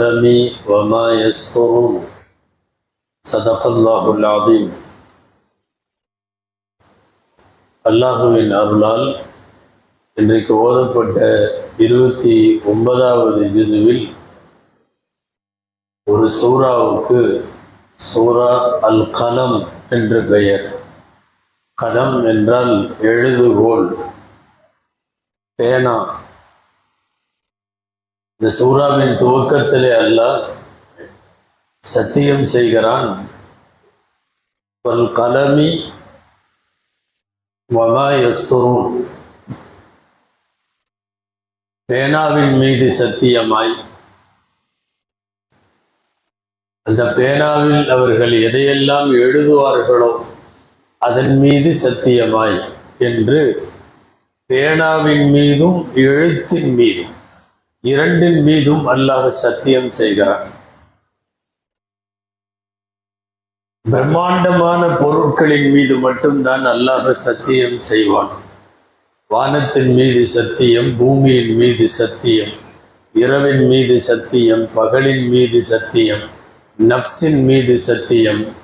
والقلم وما يسطرون صدق الله العظيم அல்லாஹுவின் அருளால் இன்றைக்கு ஓதப்பட்ட இருபத்தி ஒன்பதாவது ஜிசுவில் ஒரு சூறாவுக்கு சூரா அல் கலம் என்று பெயர் கலம் என்றால் எழுதுகோல் பேனா இந்த சூறாவின் துவக்கத்திலே அல்ல சத்தியம் செய்கிறான். வல் கலமி வமா யஸ்துரூன். பேனாவின் மீது சத்தியமாய். அந்த பேனாவில் அவர்கள் எதையெல்லாம் எழுதுவார்களோ அதன் மீது சத்தியமாய் என்று பேனாவின் மீதும் எழுத்தின் மீதும் இரண்டின் மீதும் அல்லாஹ் சத்தியம் செய்கிறான். பிரம்மாண்டமான பொருட்களின் மீது மட்டும்தான் அல்லாஹ் சத்தியம் செய்வான். வானத்தின் மீது சத்தியம் பூமியின் மீது சத்தியம் இரவின் மீது சத்தியம் பகலின் மீது சத்தியம் நப்சின் மீது சத்தியம்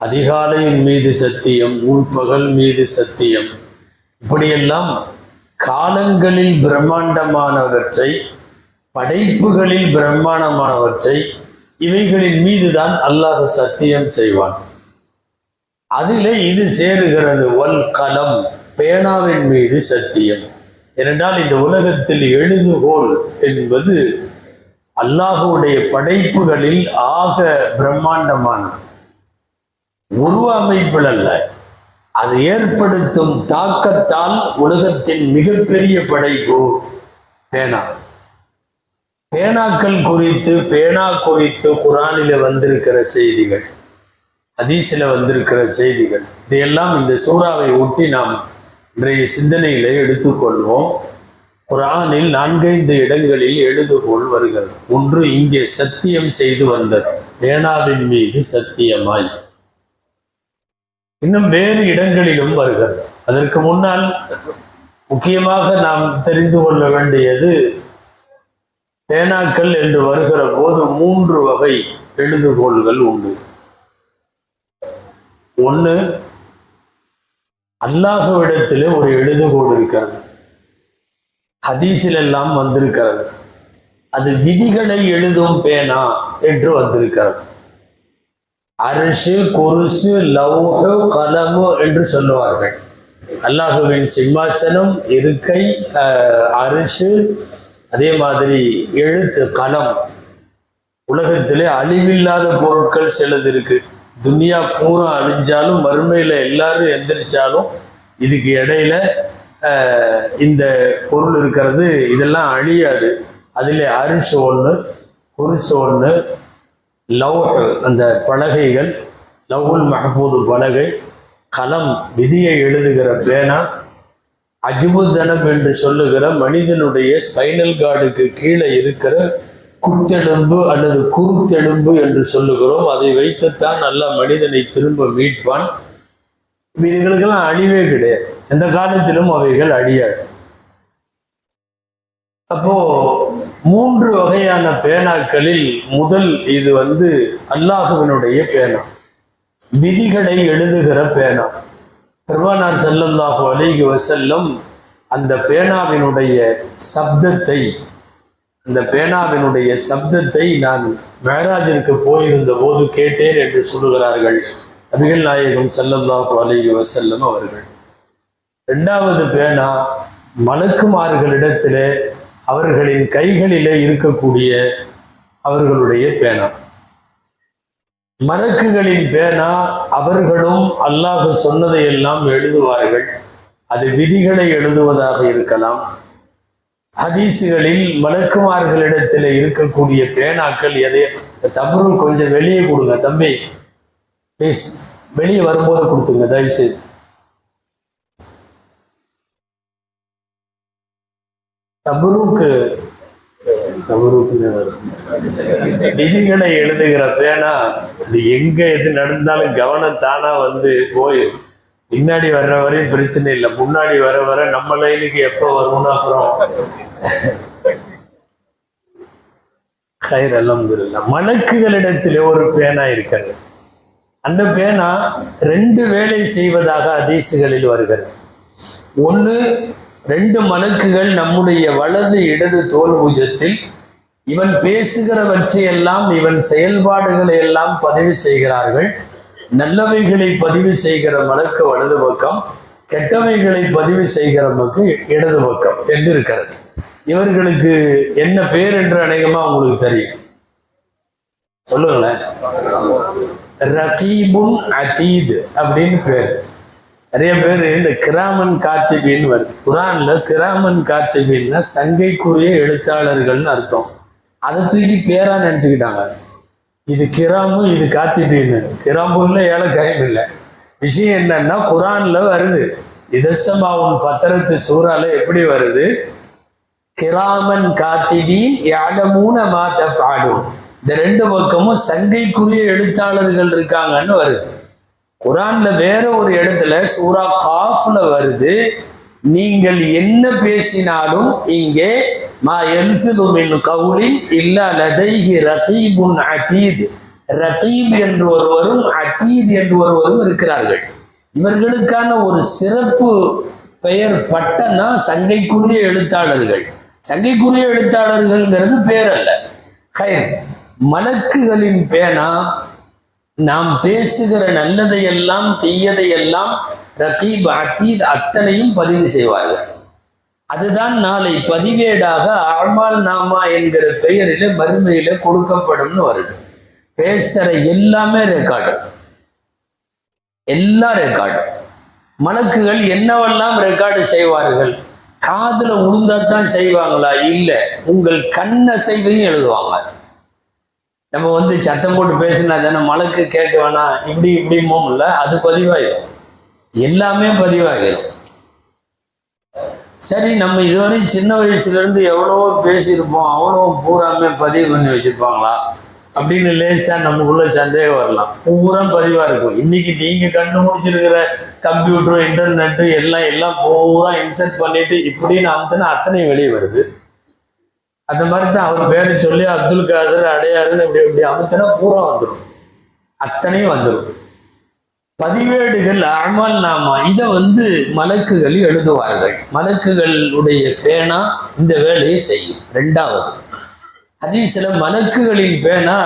அதிகாலையின் மீது சத்தியம் உள்பகல் மீது சத்தியம். இப்படியெல்லாம் காலங்களில் பிரம்மாண்டமானவற்றை படைப்புகளில் பிரம்மாண்டமானவற்றை இவைகளின் மீதுதான் அல்லாஹ் சத்தியம் செய்வான். அதிலே இது சேருகிறது ஒல் கலம் பேனாவின் மீது சத்தியம். ஏனென்றால் இந்த உலகத்தில் எழுதுகோல் என்பது அல்லாஹுடைய படைப்புகளில் ஆக பிரம்மாண்டமான உருவ அமைப்பில் அல்ல. அது ஏற்படுத்தும் தாக்கத்தால் உலகத்தின் மிகப்பெரிய படைப்பு பேனா. பேனாக்கள் குறித்து பேனா குறித்து குரானில வந்திருக்கிற செய்திகள் அதீசில வந்திருக்கிற செய்திகள் இதையெல்லாம் இந்த சூறாவை ஒட்டி நாம் இன்றைய சிந்தனையில எடுத்துக்கொள்வோம். குரானில் நான்கைந்து இடங்களில் எழுதுகோள் வருகிறது. ஒன்று இங்கே சத்தியம் செய்து வந்தது. பேனாவின் மீது சத்தியமாய். இன்னும் வேறு இடங்களிலும் வருகிறது. அதற்கு முன்னால் முக்கியமாக நாம் தெரிந்து கொள்ள வேண்டியது பேனாக்கள் என்று வருகிற போது மூன்று வகை எழுதுகோள்கள் உண்டு. ஒன்று அல்லாஹுவிடத்திலே ஒரு எழுதுகோள் இருக்கிறது. ஹதீஸில் எல்லாம் வந்திருக்கிறது. அது விதிகளை எழுதும் பேனா என்று வந்திருக்கிறது. அரிசு குருசு லவ்ஹு கலமு என்று சொல்லுவார்கள். அல்லாஹுவின் சிம்மாசனம் இருக்கை அரிசு அதே மாதிரி எழுத்து கலம். உலகத்திலே அழிவில்லாத பொருட்கள் சிலது இருக்கு. துனியா பூரா அழிஞ்சாலும் மறுமையில் எல்லாரும் எந்திரிச்சாலும் இதுக்கு இடையில இந்த பொருள் இருக்கிறது இதெல்லாம் அழியாது. அதில் அரிசு ஒன்று குருசு ஒன்று லவ் அந்த பலகைகள் லவ்வுல் மஹபூது பலகை கலம் விதியை எழுதுகிற பேனா அஜுபுதனம் என்று சொல்லுகிற மனிதனுடைய ஸ்பைனல் கார்டுக்கு கீழே இருக்கிற குத்தெலும்பு அல்லது குருத்தெலும்பு என்று சொல்லுகிறோம். அதை வைத்துத்தான் நல்ல மனிதனை திரும்ப மீட்பான். இதுகளுக்கெல்லாம் அழிவே கிடையாது. எந்த காலத்திலும் அவைகள் அழியாது. அப்போ மூன்று வகையான பேனாக்களில் முதல் இது வந்து அல்லாஹுவினுடைய பேனா. விதிகளை எழுதுகிற பேனா. பெருமானார் செல்லல்லாஹு அலைகி வசல்லம் அந்த பேனாவினுடைய சப்தத்தை அந்த பேனாவினுடைய சப்தத்தை நான் மேராஜிற்கு போயிருந்த போது கேட்டேன் என்று சொல்லுகிறார்கள் நபிகள் நாயகம் செல்லல்லாஹு அலைகி வசல்லம் அவர்கள். ரெண்டாவது பேனா மலக்குமார்களிடத்திலே அவர்களின் கைகளிலே இருக்கக்கூடிய அவர்களுடைய பேனா. மலக்குகளின் பேனா அவர்களும் அல்லாஹ் சொன்னதையெல்லாம் எழுதுவார்கள். அது விதிகளை எழுதுவதாக இருக்கலாம். ஹதீசுகளில் மலக்குமார்களிடத்தில் இருக்கக்கூடிய பேனாக்கள் எதை? தபரு கொஞ்சம் வெளியே கொடுங்க தம்பி. ப்ளீஸ் வெளியே வரும்போது கொடுத்துங்க தயவுசெய்து. தபுருக்கு தபுருக்கு விதிகளை எழுதுகிற பேனா அது எங்க எது நடந்தாலும் கவனம் தானா வந்து போயிரு பின்னாடி வர்ற வரையும் பிரச்சனை இல்லை. முன்னாடி வர வர நம்ம லைனுக்கு எப்போ வரும்னு அப்புறம் கயிர் அலமதுல்லா மலக்குகளிடத்திலே ஒரு பேனா இருக்கிறது. அந்த பேனா ரெண்டு வேலை செய்வதாக அதீசுகளில் வருகிறது. ஒன்று ரெண்டு மணக்குகள் நம்முடைய வலது இடது தோல் பூஜத்தில் இவன் பேசுகிறவற்றையெல்லாம் இவன் செயல்பாடுகளை எல்லாம் பதிவு செய்கிறார்கள். நல்லவைகளை பதிவு செய்கிற மலக்கு வலது பக்கம் கெட்டவைகளை பதிவு செய்கிற மக்கு இடது பக்கம் என்று இருக்கிறது. இவர்களுக்கு என்ன பேர் என்று அநேகமா உங்களுக்கு தெரியும். சொல்லுங்களேன். ரகீபுன் அதீத் அப்படின்னு பேர். நிறைய பேர் இந்த கிராமன் காத்திபின்னு வருது. குரான்ல கிராமன் காத்திபின்னா சங்கைக்குரிய எழுத்தாளர்கள்னு அர்த்தம். அதை தூக்கி பேரா நினச்சிக்கிட்டாங்க. இது கிராமு இது காத்திபின்னு கிராம்புல ஏலக்காயம் இல்லை. விஷயம் என்னன்னா குரான்ல வருது. இதசமாவும் பத்திரத்து சூறால எப்படி வருது? கிராமன் காத்திபீன் யாடமூன மாத்த பாடும் இந்த ரெண்டு பக்கமும் சங்கைக்குரிய எழுத்தாளர்கள் இருக்காங்கன்னு வருது. குரான்ல வேற ஒரு இடத்துல சூரா காஃப்ல வருது நீங்கள் என்ன பேசினாலும் இங்கே மா எல்ஃபிது மின் கவுலின் இல்ல லதைஹி ரகீபுன் அதீத் ரகீப் என்று ஒருவரும் அதீத் என்று ஒருவரும் இருக்கிறார்கள். இவர்களுக்கான ஒரு சிறப்பு பெயர் பட்டம்னா சங்கைக்குரிய எழுத்தாளர்கள். சங்கைக்குரிய எழுத்தாளர்கள்ங்கிறது பேர் அல்ல கயர் மலக்குகளின் பேனா நாம் பேசுகிற நல்லதையெல்லாம் தீயதையெல்லாம் ரத்தீப் அத்தீத் அத்தனையும் பதிவு செய்வார்கள். அதுதான் நாளை பதிவேடாக அமால் நாமா என்கிற பெயரில் மறுமையில கொடுக்கப்படும்னு வருது. பேசுற எல்லாமே ரெக்கார்டு எல்லாம் ரெக்கார்டு மலக்குகள் என்னவெல்லாம் ரெக்கார்டு செய்வார்கள்? காதில் உளுந்தா தான் செய்வாங்களா? இல்லை. உங்கள் கண்ணசைவையும் எழுதுவாங்க. நம்ம வந்து சத்தம் போட்டு பேசினா தானே மலக்கு கேட்க வேணாம். இப்படி இப்படிமோம்ல அது பதிவாயிடும் எல்லாமே பதிவாகிடும் சரி நம்ம இதுவரை சின்ன வயசுலேருந்து எவ்வளவோ பேசியிருப்போம். அவ்வளோ பூராமே பதிவு பண்ணி வச்சிருப்பாங்களா? அப்படின்னு லேசாக நமக்குள்ளே சந்தேகம் வரலாம். பூரா பதிவாக இருக்கும். இன்றைக்கி நீங்கள் கண்டுபிடிச்சிருக்கிற கம்ப்யூட்டரும் இன்டர்நெட்டு எல்லாம் எல்லாம் பூரா இன்செர்ட் பண்ணிவிட்டு இப்படின்னு அமுத்துனா அத்தனை வெளியே வருது. அந்த மாதிரி தான் அவர் பேரை சொல்லி அப்துல் காதர் அடையாறுன்னு இப்படி இப்படி அமுத்தினா பூரா வந்துடும் அத்தனையும் வந்துடும் பதிவேடுகள் அமல் நாமா இதை வந்து மலக்குகள் எழுதுவார்கள். மலக்குகளுடைய பேனா இந்த வேலையை செய்யும். ரெண்டாவது ஹதீஸ்ல மலக்குகளின் பேனா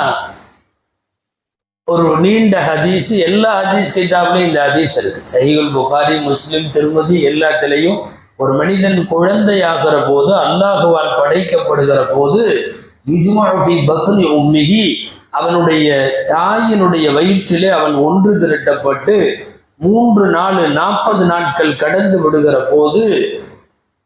ஒரு நீண்ட ஹதீஸ். எல்லா ஹதீஸ் கிதாப்லையும் இந்த ஹதீஸ் இருக்கு. சைகுல் புகாரி முஸ்லீம் திருமதி எல்லாத்திலையும் ஒரு மனிதன் குழந்தையாகிற போது அல்லாஹுவால் படைக்கப்படுகிற போது யுஜ்மாஃபி பத்னி உம்மிகி அவனுடைய தாயினுடைய வயிற்றிலே அவன் ஒன்று திரட்டப்பட்டு மூன்று நாலு நாற்பது நாட்கள் கடந்து விடுகிற போது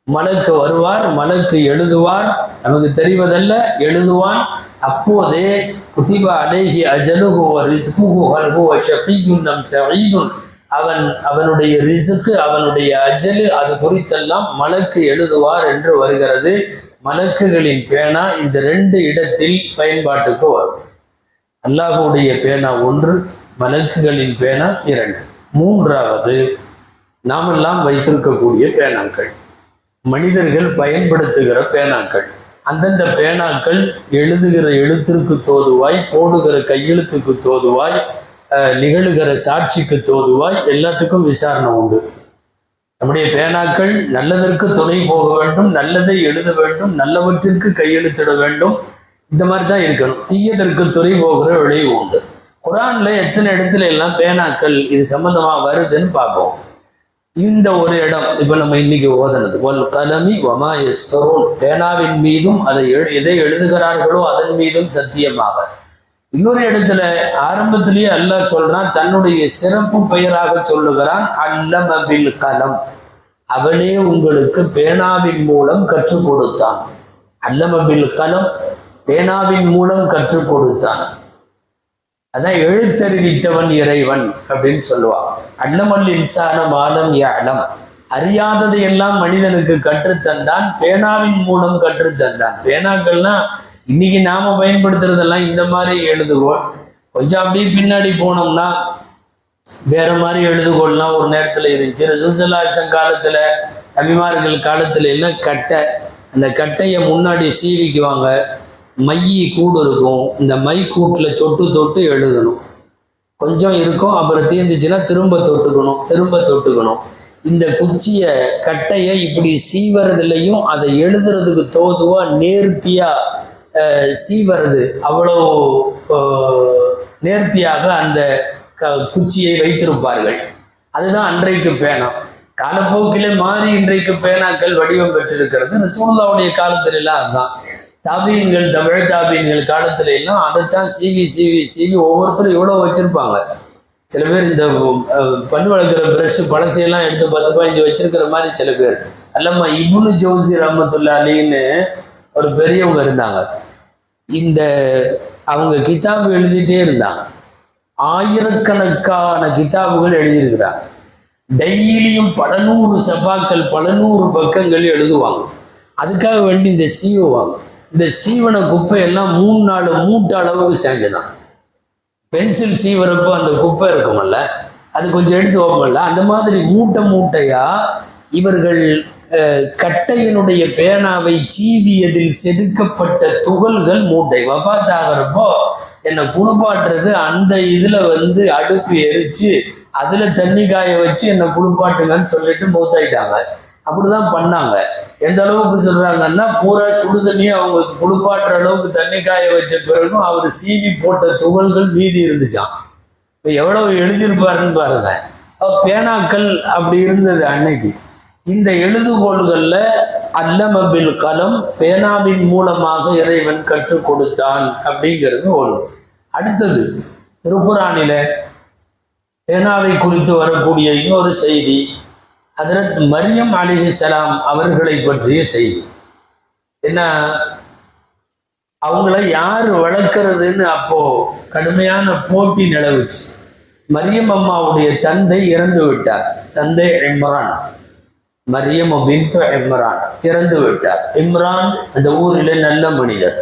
மலக்கு வருவார் மலக்கு எழுதுவார். நமக்கு தெரிவதல்ல எழுதுவான். அப்போதே குதிபா அலேஹி அஜலுகுவ ரிஸ்குஹு ஹல்ஹு நம் சஈதுன் அவன் அவனுடைய ரிசுக்கு அவனுடைய அஜலு அது குறித்தெல்லாம் மலக்கு எழுதுவார் என்று வருகிறது. மலக்குகளின் பேனா இந்த ரெண்டு இடத்தில் பயன்பாட்டுக்கு வரும். அல்லாஹுடைய பேனா ஒன்று மலக்குகளின் பேனா இரண்டு. மூன்றாவது நாமெல்லாம் வைத்திருக்கக்கூடிய பேனாக்கள். மனிதர்கள் பயன்படுத்துகிற பேனாக்கள். அந்தந்த பேனாக்கள் எழுதுகிற எழுத்திற்கு தோதுவாய் போடுகிற கையெழுத்துக்கு தோதுவாய் நிகழுகிற சாட்சிக்கு தோதுவாய் எல்லாத்துக்கும் விசாரணை உண்டு. நம்முடைய பேனாக்கள் நல்லதற்கு துணை போக வேண்டும் நல்லதை எழுத வேண்டும் நல்லவற்றிற்கு கையெழுத்திட வேண்டும். இந்த மாதிரி தான் இருக்கணும். தீயதற்கு துணை போகிற விளைவு உண்டு. குரான்ல எத்தனை இடத்துல எல்லாம் பேனாக்கள் இது சம்பந்தமா வருதுன்னு பார்ப்போம். இந்த ஒரு இடம் இப்போ நம்ம இன்னைக்கு ஓதனது. ஒல் கலமி வமா எஸ்தரோன் பேனாவின் மீதும் அதை எழு எதை எழுதுகிறார்களோ அதன் மீதும் சத்தியமாக. இன்னொரு இடத்துல ஆரம்பத்திலேயே அல்லாஹ் சொல்றான் தன்னுடைய சிறப்பு பெயராக சொல்லுகிறான் அல்லம் அபில் கலம். அவனே உங்களுக்கு பேனாவின் மூலம் கற்றுக் கொடுத்தான். அல்லம் அபில் கலம் பேனாவின் மூலம் கற்றுக் கொடுத்தான். அதான் எழுத்தறிவித்தவன் இறைவன் அப்படின்னு சொல்லுவான். அன்னமல் இன்சான மாலம் யானம் அறியாததை எல்லாம் மனிதனுக்கு கற்றுத்தந்தான் பேனாவின் மூலம் கற்றுத்தந்தான். பேனாக்கள்னா இன்னைக்கு நாம பயன்படுத்துறதெல்லாம் இந்த மாதிரி எழுதுகோள். கொஞ்சம் அப்படியே பின்னாடி போனோம்னா வேற மாதிரி எழுதுகோள்லாம் ஒரு நேரத்தில் இருந்துச்சு. ரசூசல்லாசன் காலத்துல அபிமார்கள் காலத்துல எல்லாம் கட்டை அந்த கட்டையை முன்னாடி சீவிக்குவாங்க. மையி கூடு இருக்கும். இந்த மை கூட்டில் தொட்டு தொட்டு எழுதணும். கொஞ்சம் இருக்கும் அப்புறம் தீர்ந்துச்சுன்னா திரும்ப தொட்டுக்கணும் திரும்ப தொட்டுக்கணும். இந்த குச்சியை கட்டையை இப்படி சீவறதுலையும் அதை எழுதுறதுக்கு தோதுவா நேர்த்தியா சீவரது அவ்வளோ நேர்த்தியாக அந்த க குச்சியை வைத்திருப்பார்கள். அதுதான் அன்றைக்கு பேனா. காலப்போக்கிலே மாறி இன்றைக்கு பேனாக்கள் வடிவம் பெற்றிருக்கிறது. ரசூல்லாவுடைய காலத்துல எல்லாம் அதுதான். தாபியங்கள் தமிழ் தாபியங்கள் காலத்துல எல்லாம் அதைத்தான் சீவி சீவி சீவி ஒவ்வொருத்தரும் இவ்வளோ வச்சிருப்பாங்க. சில பேர் இந்த பல் வளர்க்குற ப்ரஷ் பழசையெல்லாம் எடுத்து பத்து பதினஞ்சு வச்சிருக்கிற மாதிரி சில பேர். அல்லம்மா இபுனு ஜோசி ரஹமத்துல்லா அலின்னு ஒரு பெரியவங்க இருந்தாங்க. இந்த அவங்க கிதாபு எழுதிட்டே இருந்தான் ஆயிரக்கணக்கான கிதாபுகள் எழுதியிருக்கிறாங்க. டெய்லியும் பல நூறு சபாக்கள் பல நூறு பக்கங்கள் எழுதுவாங்க. அதுக்காக வேண்டி இந்த சீவுவாங்க இந்த சீவன குப்பையெல்லாம் மூணு நாலு மூட்டை அளவுக்கு சேர்ந்துதான். பென்சில் சீவரப்போ அந்த குப்பை இருக்குமல்ல அது கொஞ்சம் எடுத்து வைப்போம்ல அந்த மாதிரி மூட்டை மூட்டையாக இவர்கள் கட்டையினுடைய பேனாவை சீவியதில் செதுக்கப்பட்ட துகள்கள் மூட்டை. வபாத் ஆகிறப்போ என்னை குளிப்பாட்டுறது அந்த இதில் வந்து அடுப்பு எரிச்சு அதில் தண்ணி காய வச்சு என்னை குளிப்பாட்டுங்கன்னு சொல்லிட்டு மூத்தாயிட்டாங்க. அப்படிதான் பண்ணாங்க. எந்த அளவுக்கு சொல்கிறாங்கன்னா பூரா சுடு தண்ணியை அவங்க குளிப்பாட்டுற அளவுக்கு தண்ணி காய வச்ச பிறகும் அவர் சீவி போட்ட துகள்கள் மீதி இருந்துச்சாம். இப்போ எவ்வளோ எழுதியிருப்பாருன்னு பாருங்க. பேனாக்கள் அப்படி இருந்தது அன்னைக்கு. இந்த எழுதுகோள்களில் அல்லமபில் கலம் பேனாவின் மூலமாக இறைவன் கற்றுக் கொடுத்தான் அப்படிங்கிறது ஒன்று அடுத்தது திருக்குறானில பேனாவை குறித்து வரக்கூடிய இன்னொரு செய்தி ஹதரத் மரியம் அலிஹிசலாம் அவர்களை பற்றிய செய்தி. என்ன? அவங்கள யார் வளர்க்கறதுன்னு அப்போ கடுமையான போட்டி நிலவுச்சு. மரியம் அம்மாவுடைய தந்தை இறந்து விட்டார் தந்தை இம்ரான். மரியம் பின்து இம்ரான் இறந்து விட்டார். இம்ரான் அந்த ஊரில் நல்ல மனிதர்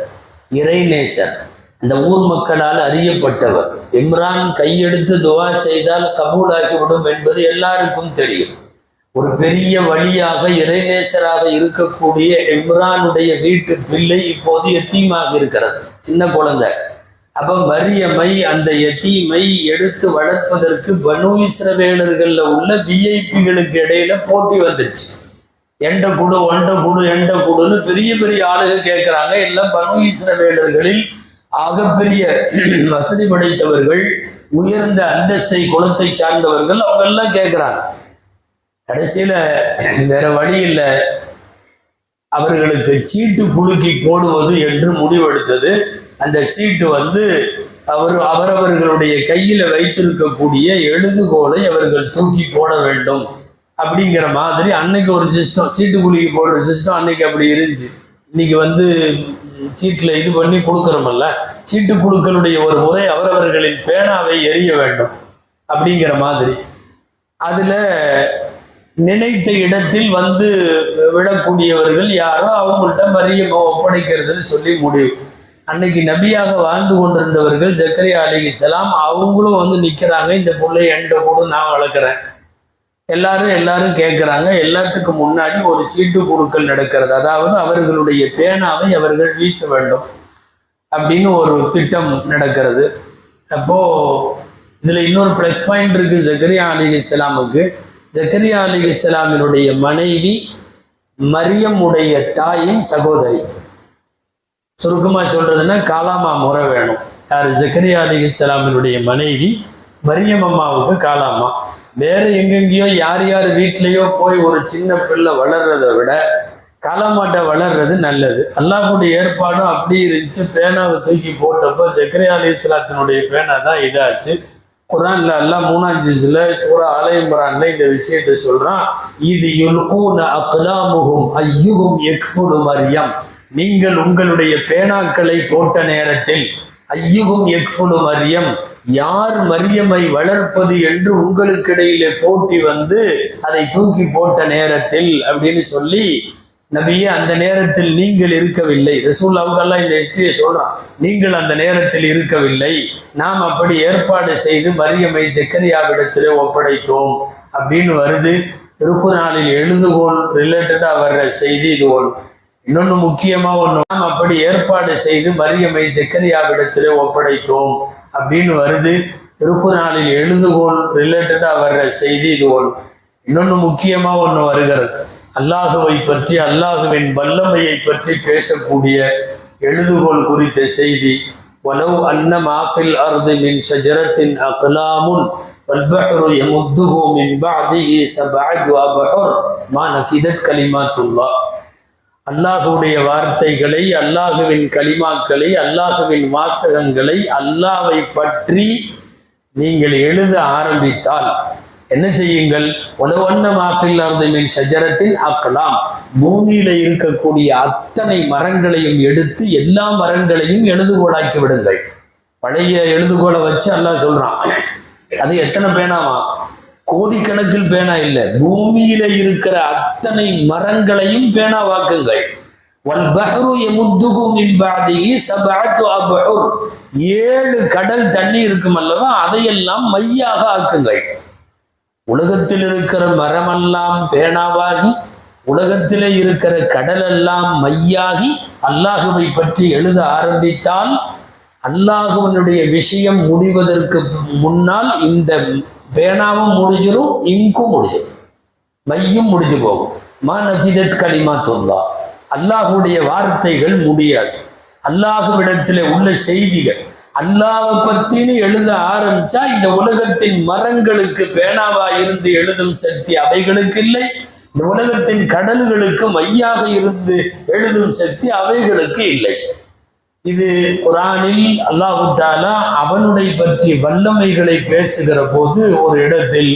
இறைநேசர் அந்த ஊர் மக்களால் அறியப்பட்டவர். இம்ரான் கையெடுத்து துவா செய்தால் கபூலாகிவிடும் என்பது எல்லாருக்கும் தெரியும். ஒரு பெரிய வழியாக இறைநேசராக இருக்கக்கூடிய இம்ரானுடைய வீட்டு பிள்ளை இப்போது எத்தியமாக இருக்கிறது? சின்ன குழந்தை. அப்போ மரியமை அந்த எத்தீமை எடுத்து வளர்ப்பதற்கு பனு இஸ்ரவேலர்களில் உள்ள விஐபிகளுக்கு இடையில போட்டி வந்துருச்சு. எண்ட குடு ஒண்ட குடு எண்ட குடுன்னு பெரிய பெரிய ஆளுக கேட்குறாங்க எல்லாம் பனு இஸ்ரவேலர்களில் ஆகப்பெரிய வசதி படைத்தவர்கள் உயர்ந்த அந்தஸ்தை குலத்தை சார்ந்தவர்கள் அவங்க எல்லாம் கேட்குறாங்க கடைசியில் வேற வழி இல்லை. அவர்களுக்கு சீட்டு குலுக்கி போடுவது என்று முடிவெடுத்தது. அந்த சீட்டு வந்து அவர் அவரவர்களுடைய கையில் வைத்திருக்கக்கூடிய எழுதுகோலை அவர்கள் தூக்கி போட வேண்டும் அப்படிங்கிற மாதிரி அன்னைக்கு ஒரு சிஸ்டம் சீட்டு குலுக்கி போடுற சிஸ்டம் அன்னைக்கு அப்படி இருந்துச்சு. இன்னைக்கு வந்து சீட்டில் இது பண்ணி கொடுக்குறோமல்ல. சீட்டு குழுக்களுடைய ஒரு முறை அவரவர்களின் பேனாவை எரிய வேண்டும் அப்படிங்கிற மாதிரி. அதில் நினைத்த இடத்தில் வந்து விடக்கூடியவர்கள் யாரோ அவங்கள்ட்ட மரியம் ஒப்படைக்கிறதுன்னு சொல்லி முடியும் அன்னைக்கு நபியாக வாழ்ந்து கொண்டிருந்தவர்கள் ஜக்கரியா அலிகிசலாம் அவங்களும் வந்து நிற்கிறாங்க இந்த பிள்ளை என்கிட்ட கூட நான் வளர்க்குறேன். எல்லாரும் எல்லாரும் கேட்குறாங்க எல்லாத்துக்கும் முன்னாடி ஒரு சீட்டு குழுக்கள் நடக்கிறது. அதாவது அவர்களுடைய பேனாவை அவர்கள் வீச வேண்டும் அப்படின்னு ஒரு திட்டம் நடக்கிறது. அப்போது இதில் இன்னொரு ப்ளஸ் பாயிண்ட் இருக்குது ஜக்கரியா அலி இஸ்லாமுக்கு ஜக்கரியா அலி இஸ்லாமினுடைய மனைவி மரியம் உடைய தாயின் சகோதரி. சுருக்கமாக சொல்கிறதுன்னா காலாமா முறை வேணும். யார்? ஜக்கரியா அலி இஸ்லாமினுடைய மனைவி மரியம் அம்மாவுக்கு காலாமா வேற எங்கெங்கேயோ யார் யார் வீட்லேயோ போய் ஒரு சின்ன பிள்ளை வளர்றதை விட காலாமாட்டை வளர்றது நல்லது. அல்லாஹுடைய ஏற்பாடும் அப்படி இருந்துச்சு. பேனாவை தூக்கி போட்டப்போ ஜக்கரியா அலி இஸ்லாத்தினுடைய பேனா தான் இதாச்சு. குரான்ல எல்லாம் மூணாம் ஜூஸ்ல சூரா ஆலய இந்த விஷயத்தை சொல்றான். இது யுல்கூன அக்லாமுகும் ஐயுகும் எக்ஃபுடு மரியம். நீங்கள் உங்களுடைய பேனாக்களை போட்ட நேரத்தில் ஐயுகும் எக்ஃபுலு மரியம் யார் மரியமை வளர்ப்பது என்று உங்களுக்கிடையிலே போட்டி வந்து அதை தூக்கி போட்ட நேரத்தில் அப்படின்னு சொல்லி நபியே அந்த நேரத்தில் நீங்கள் இருக்கவில்லை. ரசூல் அவங்கெல்லாம் இந்த ஹிஸ்டரியை சொல்கிறான் நீங்கள் அந்த நேரத்தில் இருக்கவில்லை. நாம் அப்படி ஏற்பாடு செய்து மரியமை செக்கரியாவிடத்திலே ஒப்படைத்தோம். அப்படின்னு வருது. திருக்குறானில் எழுதுகோள் ரிலேட்டடா வர்ற செய்தி இது ஒன்று இன்னொன்னு முக்கியமா ஒண்ணு நாம் அப்படி ஏற்பாடு செய்து மரியமை செக்கரியாவிடத்திலே ஒப்படைத்தோம் அப்படின்னு வருது திருக்குறளில் எழுதுகோள் ரிலேட்டடா வர்ற செய்தி இது ஒன்று இன்னொன்னு முக்கியமா ஒண்ணு வருகிறது அல்லாஹுவை பற்றி அல்லாஹுவின் வல்லமையை பற்றி பேசக்கூடிய எழுதுகோள் குறித்த செய்தி வலவ் அன்ன மாஃபில் அர்து மின் ஷஜரத்தின் அக்லாமுன் والبحر يمده من بعده سبعة أبحر ما نفذت كلمات الله அல்லாஹுடைய வார்த்தைகளை அல்லாஹுவின் கலிமாக்களை அல்லாஹுவின் வாசகங்களை அல்லாவை பற்றி நீங்கள் எழுத ஆரம்பித்தால் என்ன செய்யுங்கள்? உலவண்ண மாஃபில் மின் ஷஜரத்தின் ஆக்கலாம் பூமியில இருக்கக்கூடிய அத்தனை மரங்களையும் எடுத்து எல்லா மரங்களையும் எழுதுகோளாக்கி விடுங்கள். பழைய எழுதுகோலை வச்சு அல்லாஹ் சொல்றான். அது எத்தனை பேனாவா? கோடிக்கணக்கில் பேனா இல்லை. பூமியில இருக்கிற அத்தனை மரங்களையும் பேனாவாக்குங்கள் வல்பஹ்ரு ஏழு கடல் தண்ணி இருக்கும் அல்லவா? அதையெல்லாம் மையாக ஆக்குங்கள். உலகத்தில் இருக்கிற மரமெல்லாம் பேனாவாகி உலகத்திலே இருக்கிற கடலெல்லாம் மையாகி அல்லாஹுவை பற்றி எழுத ஆரம்பித்தால் அல்லாஹுவனுடைய விஷயம் முடிவதற்கு முன்னால் இந்த பேனாவும் முடிஞ்சிடும் இங்கும் முடிஞ்சிடும் மையும் முடிஞ்சு போகும். மா நஃபிதத் கலிமா தொல்லா அல்லாஹுடைய வார்த்தைகள் முடியாது. அல்லாஹுவிடத்தில் உள்ள செய்திகள் அல்லாவை பத்தின்னு எழுத ஆரம்பிச்சா இந்த உலகத்தின் மரங்களுக்கு பேனாவா இருந்து எழுதும் சக்தி அவைகளுக்கு இல்லை. இந்த உலகத்தின் கடல்களுக்கு மையாக இருந்து எழுதும் சக்தி அவைகளுக்கு இல்லை. இது குரானில் அல்லாஹுத்தாலா அவனுடைய பற்றி வல்லமைகளை பேசுகிற போது ஒரு இடத்தில்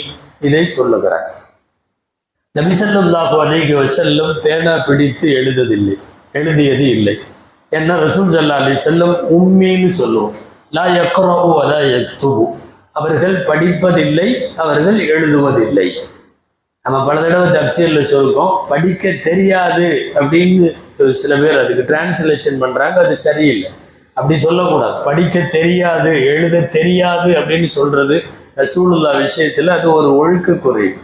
இதை சொல்லுகிறார். நபிசல்லாஹு அலிக செல்லும் பேனா பிடித்து எழுததில்லை எழுதியது இல்லை. என்ன ரசூல் சல்லா அலி செல்லம் உண்மைன்னு சொல்லுவோம். லா எக்ரோவு அதா எத்துவு அவர்கள் படிப்பதில்லை அவர்கள் எழுதுவதில்லை. நம்ம பல தடவை தப்சியலில் சொல்லுவோம் படிக்க தெரியாது அப்படின்னு சில பேர் அதுக்கு டிரான்ஸ்லேஷன் பண்ணுறாங்க அது சரியில்லை. அப்படி சொல்லக்கூடாது. படிக்க தெரியாது எழுத தெரியாது அப்படின்னு சொல்கிறது ரசூலுல்லா விஷயத்தில் அது ஒரு ஒழுக்க குறைவு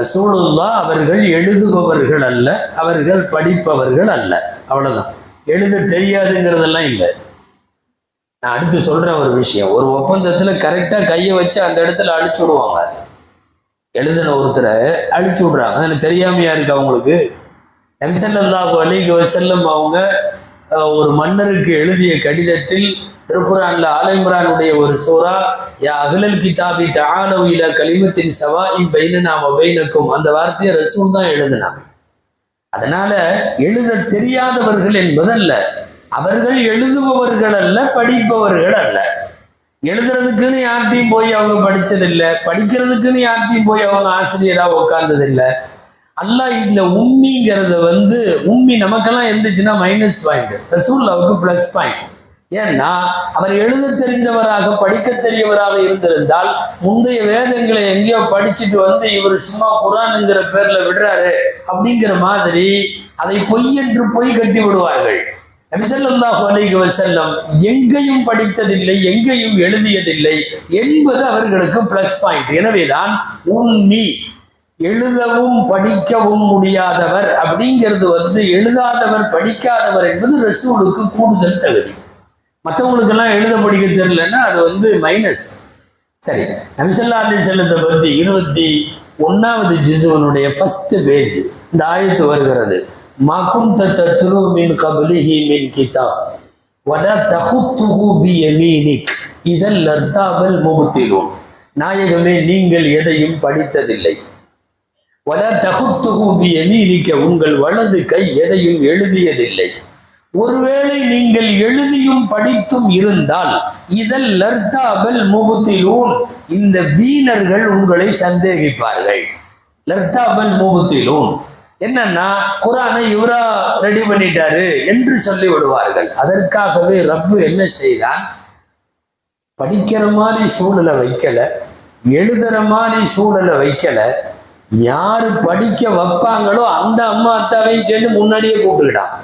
ரசூலுல்லா அவர்கள் எழுதுபவர்கள் அல்ல அவர்கள் படிப்பவர்கள் அல்ல. அவ்வளோதான் எழுத தெரியாதுங்கிறதெல்லாம் இல்லை. நான் அடுத்து சொல்கிற ஒரு விஷயம். ஒரு ஒப்பந்தத்தில் கரெக்டாக கையை வச்சு அந்த இடத்துல அழிச்சு விடுவாங்க. எழுதின ஒருத்தரை அழிச்சு விடுறாங்க. அது எனக்கு தெரியாமையா இருக்கு அவங்களுக்கு? நபிசல்லாஹு அலிஹி வசல்லம் அவங்க ஒரு மன்னருக்கு எழுதிய கடிதத்தில் திருப்புரான்ல ஆலைம்ரானுடைய ஒரு சூறா யா அகலல் கிதாபி தானவ் இல கலிமத்தின் சவா இம் நாம் பைனக்கும். அந்த வார்த்தையை ரசூல் தான் எழுதினாங்க அதனால எழுத தெரியாதவர்கள் என்பதல்ல அவர்கள் எழுதுபவர்கள் அல்ல படிப்பவர்கள் அல்ல. எழுதுறதுக்குன்னு யார்கிட்டையும் போய் அவங்க படித்ததில்லை படிக்கிறதுக்குன்னு யார்கிட்டையும் போய் அவங்க ஆசிரியராக உட்கார்ந்ததில்லை அல்லாஹ் இந்த உம்மிங்கிறத வந்து உம்மி நமக்கெல்லாம் இருந்துச்சுன்னா மைனஸ் பாயிண்ட் ரசூல்லாவுக்கு ப்ளஸ் பாயிண்ட் ஏன்னா அவர் எழுத தெரிந்தவராக படிக்க தெரியவராக இருந்திருந்தால் முந்தைய வேதங்களை எங்கேயோ படிச்சுட்டு வந்து இவர் சும்மா குரானுங்கிற பேர்ல விடுறாரு அப்படிங்கிற மாதிரி அதை பொய் என்று பொய் கட்டி விடுவார்கள். நபிசல்லாஹு அலைஹி வசல்லம் எங்கேயும் படித்ததில்லை எங்கேயும் எழுதியதில்லை என்பது அவர்களுக்கு பிளஸ் பாயிண்ட் எனவேதான் உம்மி எழுதவும் படிக்கவும் முடியாதவர் அப்படிங்கிறது வந்து எழுதாதவர் படிக்காதவர் என்பது ரசூலுக்கு கூடுதல் தகுதி. மற்றவங்களுக்கெல்லாம் எழுத படிக்க தெரியலன்னா அது வந்து மைனஸ் சரி நபிசல்லா அலி செல்லத்தை பற்றி இருபத்தி ஒன்றாவது ஜிசுவனுடைய ஃபஸ்ட்டு பேஜ் இந்த ஆயத்து வருகிறது. மகும் தத்ரு மின் கபலிஹி மின் கிதாப். வட தகுத்துகு பி எமீனிக் இதல் லர்தாபல் முகுத்திலும் நாயகமே நீங்கள் எதையும் படித்ததில்லை. வல தகுத்துகு பி உங்கள் வலது கை எதையும் எழுதியதில்லை. ஒருவேளை நீங்கள் எழுதியும் படித்தும் இருந்தால் இதல் லர்தாபல் முகுத்திலூன் இந்த வீணர்கள் உங்களை சந்தேகிப்பார்கள். லர்தாபல் முகுத்திலூன் என்னன்னா குரானை இவரா ரெடி பண்ணிட்டாரு என்று சொல்லி விடுவார்கள். அதற்காகவே ரப்பு என்ன செய்தான்? படிக்கிற மாதிரி சூழலை வைக்கல எழுதுற மாதிரி சூழலை வைக்கல யாரு படிக்க வைப்பாங்களோ அந்த அம்மா அத்தாவையும் சேர்ந்து முன்னாடியே கூப்பிட்டுக்கிட்டான்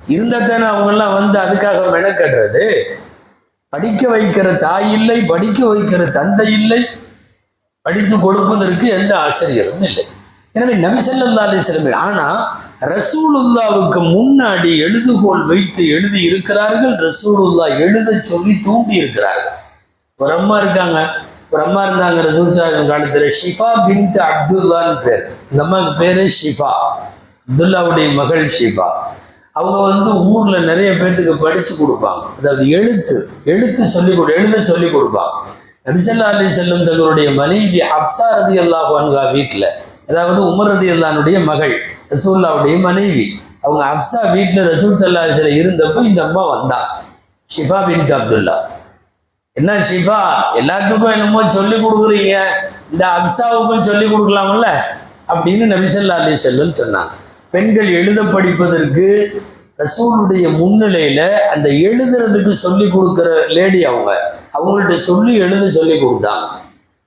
இருந்தா தானே அவங்கெல்லாம் வந்து அதுக்காக மெனக்கடுறது? படிக்க வைக்கிற தாய் இல்லை படிக்க வைக்கிற தந்தை இல்லை படித்து கொடுப்பதற்கு எந்த ஆசிரியரும் இல்லை. எனவே நபிசல்லா அலிஸ்லம் ஆனா ரசூலுல்லாவுக்கு முன்னாடி எழுதுகோல் வைத்து எழுதி இருக்கிறார்கள் ரசூலுல்லா எழுத சொல்லி தூண்டி இருக்கிறார்கள் புறமா இருக்காங்க ஒரு அம்மா இருந்தாங்க ரசூல் காலத்தில் ஷிஃபா பின்த் அப்துல்லான்னு பேர். இந்த அம்மாவுக்கு பேரு ஷிஃபா. அப்துல்லாவுடைய மகள் ஷிஃபா. அவங்க வந்து ஊரில் நிறைய பேர்த்துக்கு படித்து கொடுப்பாங்க. அதாவது எழுத்து எழுத்து சொல்லி கொடு எழுத சொல்லி கொடுப்பாங்க. நபிசல்லா அலி செல்லும் தங்களுடைய மனைவி ஹப்சா ரதி அல்லாஹான்கா வீட்டில் அதாவது உமர் ரதி அல்லானுடைய மகள் ரசூல்லாவுடைய மனைவி. அவங்க ஹப்சா வீட்டில் ரசூல் சல்லா அலிசல்ல இருந்தப்போ இந்த அம்மா வந்தாங்க ஷிஃபா பின் அப்துல்லா. என்ன ஷிஃபா? எல்லாத்துக்கும் என்னமோ சொல்லி கொடுக்குறீங்க. இந்த அப்சாவுக்கும் சொல்லி கொடுக்கலாம்ல? அப்படின்னு நபிசல்லா அலி செல்லம் சொன்னாங்க. பெண்கள் எழுத படிப்பதற்கு ரசூலுடைய முன்னிலையில் அந்த எழுதுறதுக்கு சொல்லி கொடுக்குற லேடி அவங்க அவங்கள்ட்ட சொல்லி எழுத சொல்லி கொடுத்தாங்க.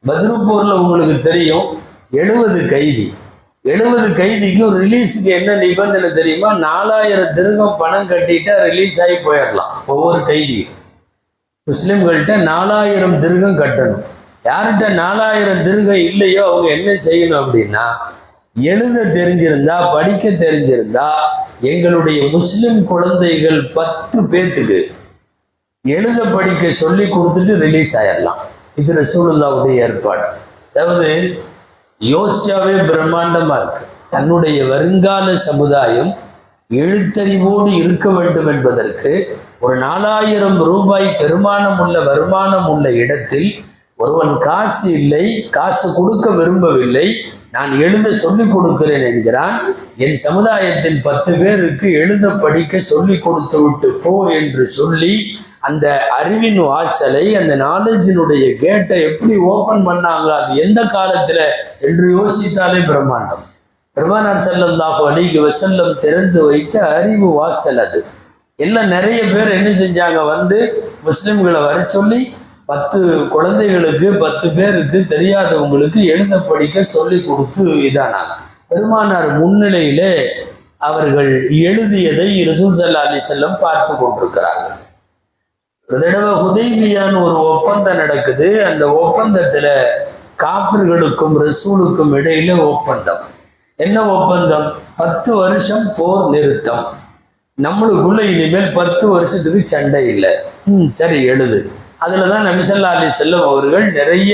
பத்ருப்பூர்ல உங்களுக்கு தெரியும் எழுபது கைதி. எழுபது கைதிக்கும் ரிலீஸுக்கு என்ன நிபந்தனை தெரியுமா? நாலாயிரம் திருகம் பணம் கட்டிட்டா ரிலீஸ் ஆகி போயிடலாம். ஒவ்வொரு கைதியும். முஸ்லீம்கள்கிட்ட நாலாயிரம் திருகம் கட்டணும். யார்கிட்ட நாலாயிரம் திருகம் இல்லையோ அவங்க என்ன செய்யணும் அப்படின்னா எழுத தெரிஞ்சிருந்தா படிக்க தெரிஞ்சிருந்தா எங்களுடைய முஸ்லிம் குழந்தைகள் பத்து பேத்துக்கு எழுத படிக்க சொல்லி கொடுத்துட்டு ரிலீஸ் ஆயிடலாம் இது ரசூலுல்லாவுடைய ஏற்பாடு. அதாவது யோசிச்சாவே பிரம்மாண்டமாக இருக்கு. தன்னுடைய வருங்கால சமுதாயம் எழுத்தறிவோடு இருக்க வேண்டும் என்பதற்கு ஒரு நாலாயிரம் ரூபாய் பெருமானம் உள்ள வருமானம் உள்ள இடத்தில் ஒருவன் காசு இல்லை காசு கொடுக்க விரும்பவில்லை நான் எழுத சொல்லிக் கொடுக்கிறேன் என்கிறான். என் சமுதாயத்தில் பத்து பேருக்கு எழுத படிக்க சொல்லிக் கொடுத்து விட்டு போ என்று சொல்லி அந்த அறிவின் வாசலை அந்த நாலேஜினுடைய கேட்டை எப்படி ஓபன் பண்ணாங்க அது எந்த காலத்துல என்று யோசித்தாலே பிரம்மாண்டம். பெருமானார் செல்லல்லாஹு அலிக்கு வசல்லம் திறந்து வைத்த அறிவு வாசல் அது. எல்லாம் நிறைய பேர் என்ன செஞ்சாங்க? வந்து முஸ்லீம்களை வர சொல்லி பத்து குழந்தைகளுக்கு பத்து பேருக்கு தெரியாதவங்களுக்கு எழுத படிக்க சொல்லி கொடுத்து இதானாங்க. பெருமானார் முன்னிலையிலே அவர்கள் எழுதியதை ரிசூல் சல்லா அலி செல்லம் பார்த்து கொண்டிருக்கிறார்கள். ஒரு தடவை ஹுதைபியான்னு ஒரு ஒப்பந்தம் நடக்குது. அந்த ஒப்பந்தத்துல காப்பிர்களுக்கும் ரசூலுக்கும் இடையில ஒப்பந்தம். என்ன ஒப்பந்தம்? பத்து வருஷம் போர் நிறுத்தம். நம்மளுக்குள்ள இனிமேல் பத்து வருஷத்துக்கு சண்டை இல்லை. ம். சரி எழுது. அதில் தான் நபிசல்லா அலி செல்லம் அவர்கள் நிறைய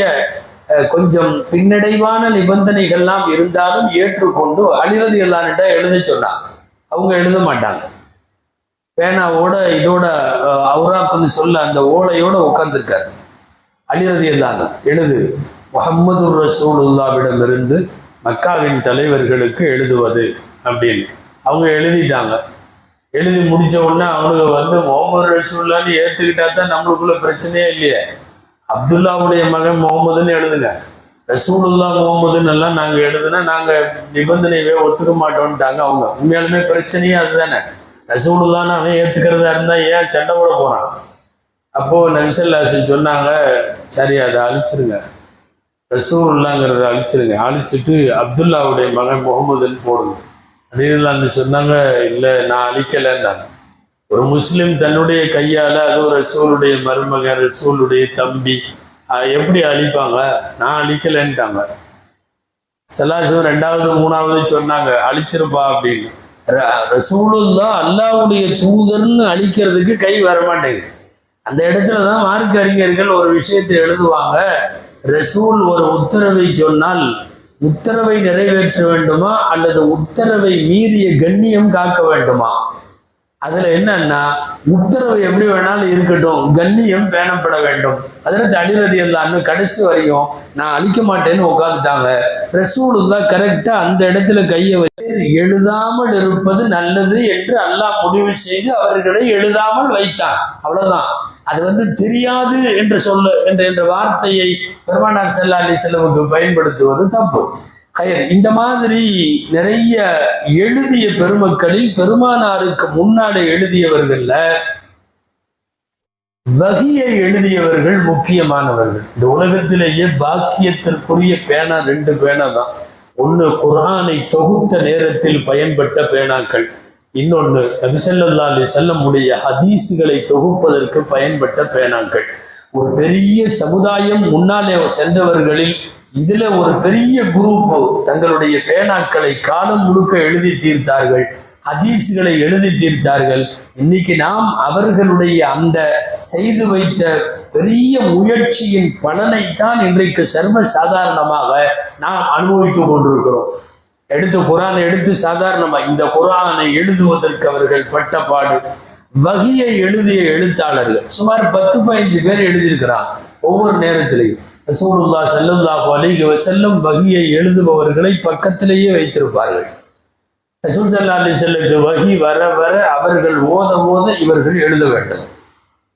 கொஞ்சம் பின்னடைவான நிபந்தனைகள்லாம் இருந்தாலும் ஏற்றுக்கொண்டு அழிவது எல்லான்ட்ட எழுத சொன்னாங்க. அவங்க எழுத மாட்டாங்க. பேனாவோட இதோட அஹ், அவுராக்குன்னு சொல்ல அந்த ஓலையோட உட்காந்துருக்காரு அழிறது எல்லாங்க எழுது. முகம்மது ரசூலுல்லாவிடமிருந்து மக்காவின் தலைவர்களுக்கு எழுதுவது அப்படின்னு. அவங்க எழுதிட்டாங்க. எழுதி முடிச்ச உடனே அவனுக்கு வந்து முகமது ரசூல்லான்னு ஏத்துக்கிட்டா தான் நம்மளுக்குள்ள பிரச்சனையே இல்லையே. அப்துல்லாவுடைய மகன் முகமதுன்னு எழுதுங்க. ரசூலுல்லா முகமதுன்னு எல்லாம் நாங்க எழுதுனா நாங்க நிபந்தனையவே ஒத்துக்க மாட்டோம்ட்டாங்க அவங்க. உண்மையாலுமே பிரச்சனையே அதுதானே. ரசூலுல்லான்னு அவன் ஏத்துக்கிறதா இருந்தா ஏன் சண்டை போட போறான்? அப்போ நபிசல்லாசன் சொன்னாங்க சரி அதை அழிச்சிருங்க. ரசூலுல்லாங்கிறத அழிச்சிருங்க. அழிச்சிட்டு அப்துல்லாவுடைய மகன் முகமதுன்னு போடுங்க. அப்படின்னு சொன்னாங்க இல்லை நான் அழிக்கலைன்னாங்க ஒரு முஸ்லீம் தன்னுடைய கையால் அது ஒரு ரசூலுடைய மருமக ரசூலுடைய தம்பி எப்படி அழிப்பாங்க? நான் அழிக்கலைன்ட்டாங்க. சலாசம் ரெண்டாவது மூணாவது சொன்னாங்க அழிச்சிருப்பா அப்படின்னு. ர- ரசூலுல்லா அல்லாவுடைய தூதர்னு அழிக்கிறதுக்கு கை வர மாட்டேங்குது அந்த இடத்துல தான் மார்க்க அறிஞர்கள் ஒரு விஷயத்தை எழுதுவாங்க. ரசூல் ஒரு உத்தரவை சொன்னால் உத்தரவை நிறைவேற்ற வேண்டுமா அல்லது உத்தரவை மீறிய கண்ணியம் காக்க வேண்டுமா? அதுல என்னன்னா உத்தரவு எப்படி வேணாலும் இருக்கட்டும் கண்ணியம் பேணப்பட வேண்டும். அதில் தடிரதி எல்லாமே கடைசி வரையும் நான் அழிக்க மாட்டேன்னு உட்காந்துட்டாங்க ரசூலுல்லா கரெக்டா அந்த இடத்துல கையை வச்சு எழுதாமல் இருப்பது நல்லது என்று அல்லாஹ் முடிவு செய்து அவர்களை எழுதாமல் வைத்தான். அவ்வளவுதான். அது வந்து தெரியாது என்று சொல்ல என்ற என்ற வார்த்தையை பெருமானார் செல்லா அலி செல்லமுக்கு பயன்படுத்துவது தப்பு. கயர் இந்த மாதிரி நிறைய எழுதிய பெருமக்களில் பெருமானாருக்கு முன்னாடி எழுதியவர்கள்ல வகியை எழுதியவர்கள் முக்கியமானவர்கள். இந்த உலகத்திலேயே பாக்கியத்திற்குரிய பேனா ரெண்டு பேனா தான். ஒன்று குரானை தொகுத்த நேரத்தில் பயன்பட்ட பேனாக்கள். இன்னொன்று நபிசல்லா அலி செல்லமுடைய ஹதீஸுகளை தொகுப்பதற்கு பயன்பட்ட பேனாக்கள். ஒரு பெரிய சமுதாயம் முன்னாலே சென்றவர்களில் இதுல ஒரு பெரிய குரூப் தங்களுடைய பேனாக்களை காலம் முழுக்க எழுதி தீர்த்தார்கள் ஹதீஸுகளை எழுதி தீர்த்தார்கள். இன்னைக்கு நாம் அவர்களுடைய அந்த செய்து வைத்த பெரிய முயற்சியின் பலனை தான் இன்றைக்கு சர்வ சாதாரணமாக நாம் அனுபவித்துக் கொண்டிருக்கிறோம். எடுத்து குரானை எடுத்து சாதாரணமா இந்த குரானை எழுதுவதற்கு அவர்கள் பட்ட பாடு. வகியை எழுதிய எழுத்தாளர்கள் சுமார் பத்து பதினஞ்சு பேர் எழுதியிருக்கிறான் ஒவ்வொரு நேரத்திலையும். ரசூலுல்லா ஸல்லல்லாஹு அலைஹி செல்லும் வகியை எழுதுபவர்களை பக்கத்திலேயே வைத்திருப்பார்கள். ரசூல் சல்லா அலி செல்லுக்கு வகி வர வர அவர்கள் ஓத ஓத இவர்கள் எழுத வேண்டும்.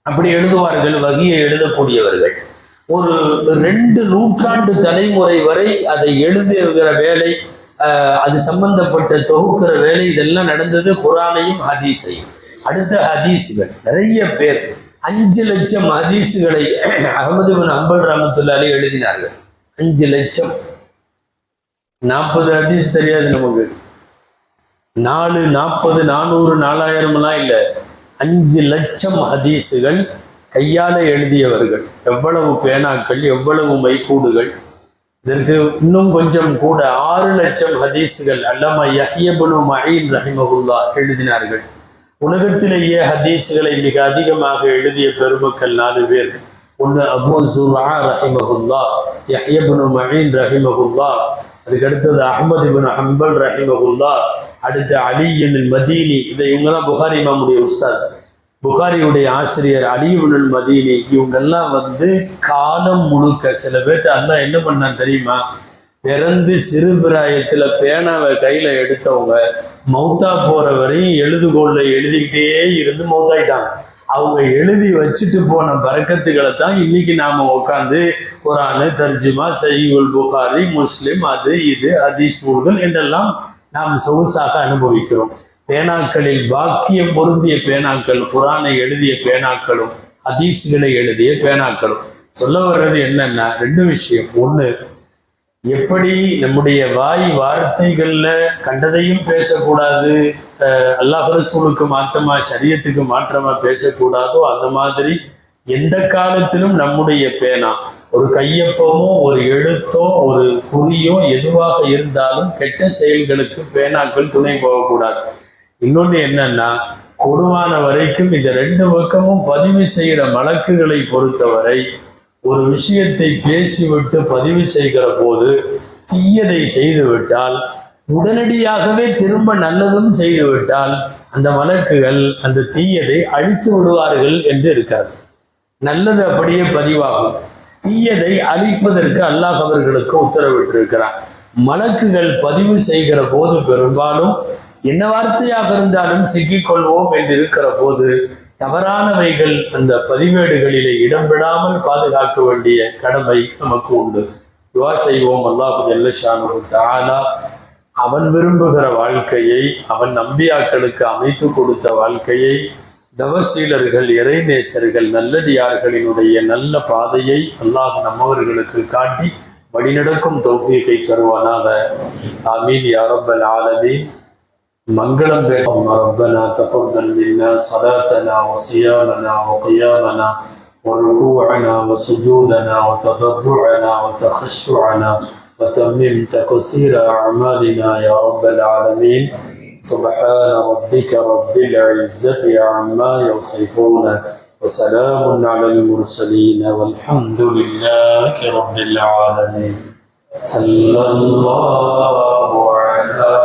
அப்படி எழுதுவார்கள் வகியை எழுதக்கூடியவர்கள். ஒரு ரெண்டு நூற்றாண்டு தலைமுறை வரை அதை எழுதுகிற வேலை அது சம்பந்தப்பட்ட தொகுக்கிற வேலை இதெல்லாம் நடந்தது குரானையும் ஹதீஸையும். அடுத்த ஹதீஸுகள். நிறைய பேர் அஞ்சு லட்சம் ஹதீஸுகளை அகமது பின் அம்பல் ராமத்துல்லாலே எழுதினார்கள். அஞ்சு லட்சம். நாற்பது ஹதீஸ் தெரியாது நமக்கு. நாலு நாற்பது நானூறு நாலாயிரம்லாம் இல்லை. அஞ்சு லட்சம் ஹதீஸுகள் கையால் எழுதியவர்கள். எவ்வளவு பேனாக்கள் எவ்வளவு மைக்கூடுகள் இதற்கு இன்னும் கொஞ்சம் கூட ஆறு லட்சம் ஹதீஸுகள் அல்லாம யஹ்யபுனு மஹீன் ரஹிமகுல்லா எழுதினார்கள். உலகத்திலேயே ஹதீஸுகளை மிக அதிகமாக எழுதிய பெருமக்கள் நாலு பேர். ஒன்று அபு சுரா ரஹிமகுல்லா யஹியபுனு மஹீன் ரஹிமகுல்லா அதுக்கடுத்தது அஹமது இபின் ஹம்பல் ரஹிமகுல்லா அடுத்து அலி என் மதீனி இதை இவங்க தான் புகாரி இமாமுடைய உஸ்தாத். புகாரியுடைய ஆசிரியர் அலியுடன் மதீனி இவங்கெல்லாம் வந்து காலம் முழுக்க சில பேர்த்து அண்ணா என்ன பண்ணான் தெரியுமா? பிறந்து சிறு பிராயத்தில் பேனாவை கையில் எடுத்தவங்க மௌத்தா போகிற வரையும் எழுதுகோளில் எழுதிக்கிட்டே இருந்து மௌத்தாயிட்டாங்க. அவங்க எழுதி வச்சுட்டு போன பறக்கத்துகளை தான் இன்னைக்கு நாம் உட்காந்து குரானு தர்ஜிமா சையுல் புகாரி முஸ்லீம் அது இது ஹதீஸ் நூல்கள் என்றெல்லாம் நாம் சொகுசாக அனுபவிக்கிறோம். பேனாக்களில் வாக்கியம் பொருந்திய பேனாக்கள் குரானை எழுதிய பேனாக்களும் ஹதீஸ்களை எழுதிய பேனாக்களும். சொல்ல வர்றது என்னன்னா ரெண்டு விஷயம். ஒண்ணு எப்படி நம்முடைய வாய் வார்த்தைகள்ல கண்டதையும் பேசக்கூடாது அஹ் அல்லாஹ் ரசூலுக்கு மாற்றமா சரியத்துக்கு மாற்றமா பேசக்கூடாதோ அந்த மாதிரி எந்த காலத்திலும் நம்முடைய பேனா ஒரு கையொப்பமோ ஒரு எழுத்தோ ஒரு குறியோ எதுவாக இருந்தாலும் கெட்ட செயல்களுக்கு பேனாக்கள் துணை போகக்கூடாது. இன்னொன்று என்னன்னா கொடுவான வரைக்கும் இந்த ரெண்டு பக்கமும் பதிவு செய்கிற வழக்குகளை பொறுத்தவரை ஒரு விஷயத்தை பேசிவிட்டு பதிவு செய்கிற போது தீயதை செய்துவிட்டால் உடனடியாகவே திரும்ப நல்லதும் செய்துவிட்டால் அந்த வழக்குகள் அந்த தீயதை அழித்து விடுவார்கள் என்று இருக்காது நல்லது அப்படியே பதிவாகும். தீயதை அழிப்பதற்கு அல்லாஹ் அவர்களுக்கு உத்தரவிட்டிருக்கிறார் மலக்குகள் பதிவு செய்கிற போது பெரும்பாலும் என்ன வார்த்தையாக இருந்தாலும் சிக்கிக்கொள்வோம் என்று இருக்கிற போது தவறானவைகள் அந்த பதிவேடுகளிலே இடம்பெறாமல் பாதுகாக்க வேண்டிய கடமை நமக்கு உண்டு. துவா செய்வோம். அல்லாஹு ஜல்லஷானு தானா அவன் விரும்புகிற வாழ்க்கையை அவன் நம்பியாக்களுக்கு அமைத்து கொடுத்த வாழ்க்கையை தவசீலர்கள் இறைநேசர்கள் நல்லடியார்களினுடைய நல்ல பாதையை அல்லாஹ் நம்மவர்களுக்கு காட்டி வழிநடக்கும் தௌஃபீகை தருவானாக. ஆமீன். யா ஆலமீன். منگلم بِكُمْ ربنا تقبل منا صلاتنا وصيامنا وقيامنا وركوعنا وسجودنا وتضرعنا وتخشعنا وتمم تقصير أعمالنا يا رب العالمين سبحان ربك رب العزة عما يصفون وسلام على المرسلين والحمد لله رب العالمين صلى الله على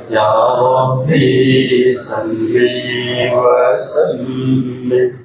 يا ربي صل وسلم